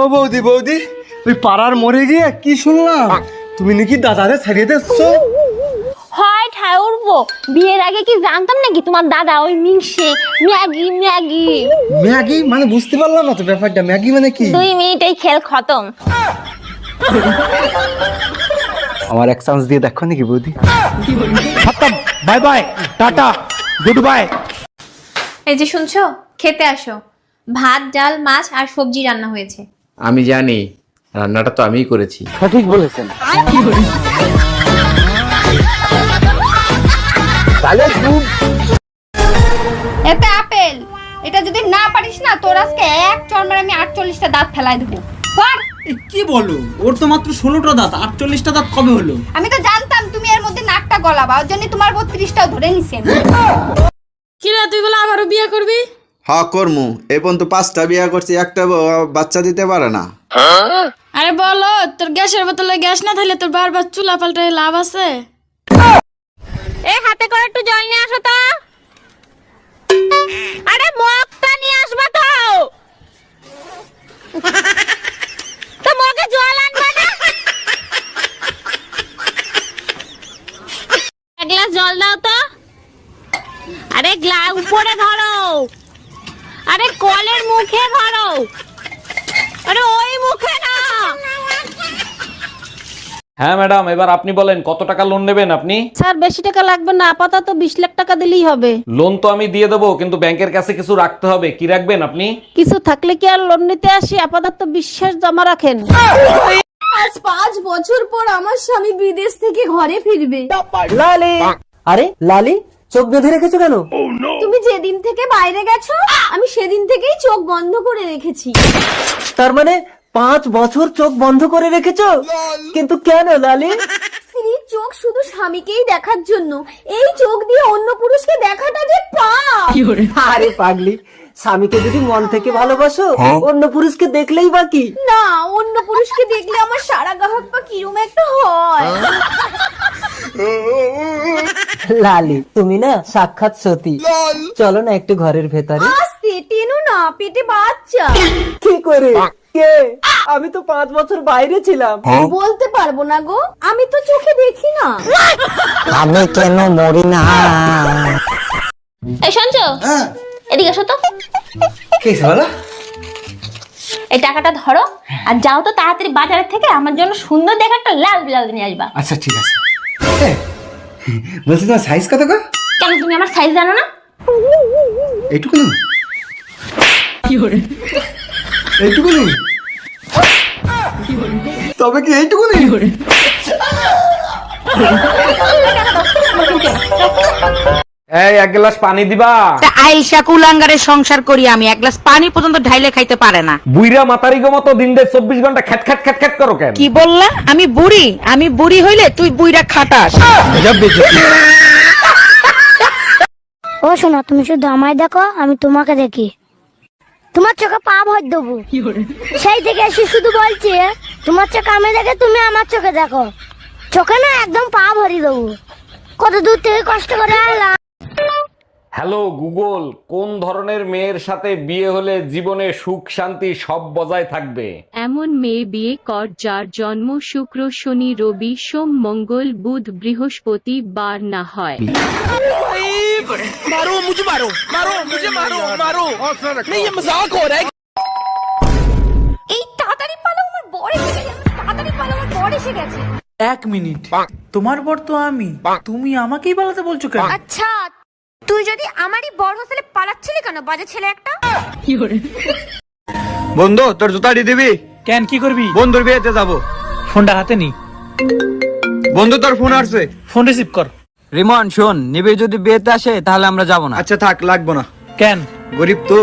ও বৌদি বৌদি ওই পাড়ার মরে গিয়ে কি শুনলাম? তুমি নাকি দাদারে ছাড়িয়ে দিচ্ছো? হয় ঠায় উঠবো। বিয়ের আগে কি জানতাম নাকি তোমার দাদা ওই মিংসে? Maggi Maggi. ম্যাগি? মানে বুঝতে পারলাম না তো ব্যাপারটা। ম্যাগি মানে কি? দুই মিনিটেই খেল খতম। আমার এক চান্স দিয়ে দেখো নাকি বৌদি? খতম। Bye bye tata goodbye এই যে শুনছো খেতে আসো। ভাত ডাল মাছ আর সবজি রান্না হয়েছে। আমি জানি রান্নাটা তো আমিই করেছি। সঠিক বলেছেন। এতে আপেল। এটা যদি না পারিস না তোর আজকে এক চরমের আমি আটচল্লিশটা দাঁত ফেলাই দেবো। কি বলো? ওর তো মাত্র ষোলোটা দাঁত আটচল্লিশটা দাঁত কবে হলো? আমি তো জানতাম তুমি এর মধ্যে নাকটা গলাবা ওর জন্য তোমার বত্রিশটাও ধরে নিছি আমি। কিরে তুই বলে আবারও বিয়ে করবি? হ কর্মু। এই পর্যন্ত পাঁচটা বিয়া করছি একটা বাচ্চা দিতে পারে না। আরে বলো তোর গ্যাসের বোতলে গ্যাস না থাকলে তোর বারবার চুলা পাল্টায় লাভ আছে? এ হাতে করে একটু জল নিয়ে আসো তো। আরে মগটা নিয়ে আসবা তো। তো মগে জল আনবা না? এক গ্লাস জল দাও তো। আরে গ্লা উপরে ধরো। আরে কলের মুখে ধরো। আরে ওই মুখে না। হ্যাঁ ম্যাডাম এবার আপনি বলেন কত টাকা লোন নেবেন আপনি? স্যার বেশি টাকা লাগবে না আপাতত বিশ লাখ টাকা দিলেই হবে। লোন তো আমি দিয়ে দেবো কিন্তু ব্যাংকের কাছে কিছু রাখতে হবে। কি রাখবেন আপনি? কিছু থাকলে কি আর লোন নিতে আসি? আপাতত বিশ্বাস জমা রাখেন। আজ পাঁচ বছর পর আমার স্বামী বিদেশ থেকে ঘরে ফিরবে। লালি! আরে লালি! চোখ বেঁধে রেখেছো কেন? তুমি যেদিন থেকে বাইরে গেছো আমি সেদিন থেকেই চোখ বন্ধ করে রেখেছি। তার মানে পাঁচ বছর চোখ বন্ধ করে রেখেছো? কিন্তু কেন লালি? স্ত্রীর চোখ শুধু স্বামীকেই দেখার জন্য। এই চোখ দিয়ে অন্য পুরুষকে দেখাটা যে পাপ! আরে পাগলি স্বামীকে যদি মন থেকে ভালোবাসো অন্য পুরুষকে দেখলেই বাকি না অন্য পুরুষকে দেখলে আমার সারা গাহক পা কিরম একটা হয়। লালি তুমি না সাক্ষাৎ সতী। চলো না একটু ঘরের ভেতরে। আস্তে না পেটে বাচ্চা। কি করে? কে? আমি তো পাঁচ বছর বাইরে ছিলাম। বলতে পারব না গো আমি তো চোখে দেখি না। আমি কেন মরি না? এই শুনছো? এদিকে এসো তো। কি বলো? এই টাকাটা ধরো আর যাও তো তাড়াতাড়ি বাজারের থেকে আমার জন্য সুন্দর দেখে একটা লাল ব্লাউজ নিয়ে আসবা। আচ্ছা ঠিক আছে। এ, বলছি তোমার সাইজ কত গো? কেন তুমি আমার সাইজ জানো না? এইটুকু এইটুকু তবে কি এইটুকু এই এক গ্লাস পানি দিবা। আইসা কুলাঙ্গারে সংসার করি আমি। এক গ্লাস পানি পর্যন্ত ঢাইলে খাইতে পারে না। বুইরা মাতারি গো মতো দিন দেয় চব্বিশ ঘণ্টা খ্যাট খ্যাট খ্যাট খ্যাট করো কেন? কি বললা? আমি বুড়ি। আমি বুড়ি হইলে তুই বুইরা খাটাস। ও শোনো তুমি শুধু আমায় দেখো আমি তোমাকে দেখি। তোমার চোখে পা ভর দেবো। সেই থেকে এসে শুধু বলছি তোমার চোখে আমি দেখে তুমি আমার চোখে দেখো। চোখে না একদম পা ভরি দেবো। কত দূর থেকে কষ্ট করে আনলাম হ্যালো গুগল কোন ধরনের মেয়ের সাথে বিয়ে হলে জীবনে সুখ শান্তি সব বজায় থাকবে? এমন মেয়ে বিয়ে কর যার জন্ম শুক্র শনি রবি সোম মঙ্গল বুধ বৃহস্পতি বার না হয়। এই তাড়াতাড়ি পালো আমার বর এসে গেছে। তাড়াতাড়ি পালো আমার বর এসে গেছে। এক মিনিট। তোমার বর তো আমি। তুমি আমাকেই পালাতে বলছো কেন? আচ্ছা তুই যদি আমারই বড় হোস্টেলে পালাচ্ছিলি কেন বাজে ছেলে একটা? বন্ধু তোর জুতাটি দিবি? কেন কি করবি? বন্ধুর বিয়েতে যাব। ফোনটা হাতে নি। বন্ধু তোর ফোন আসছে। ফোন রিসিভ কর। রিমন শোন নিবে যদি বিয়েতে আসে তাহলে আমরা যাব না। আচ্ছা থাক লাগবো না। কেন? গরিব তো।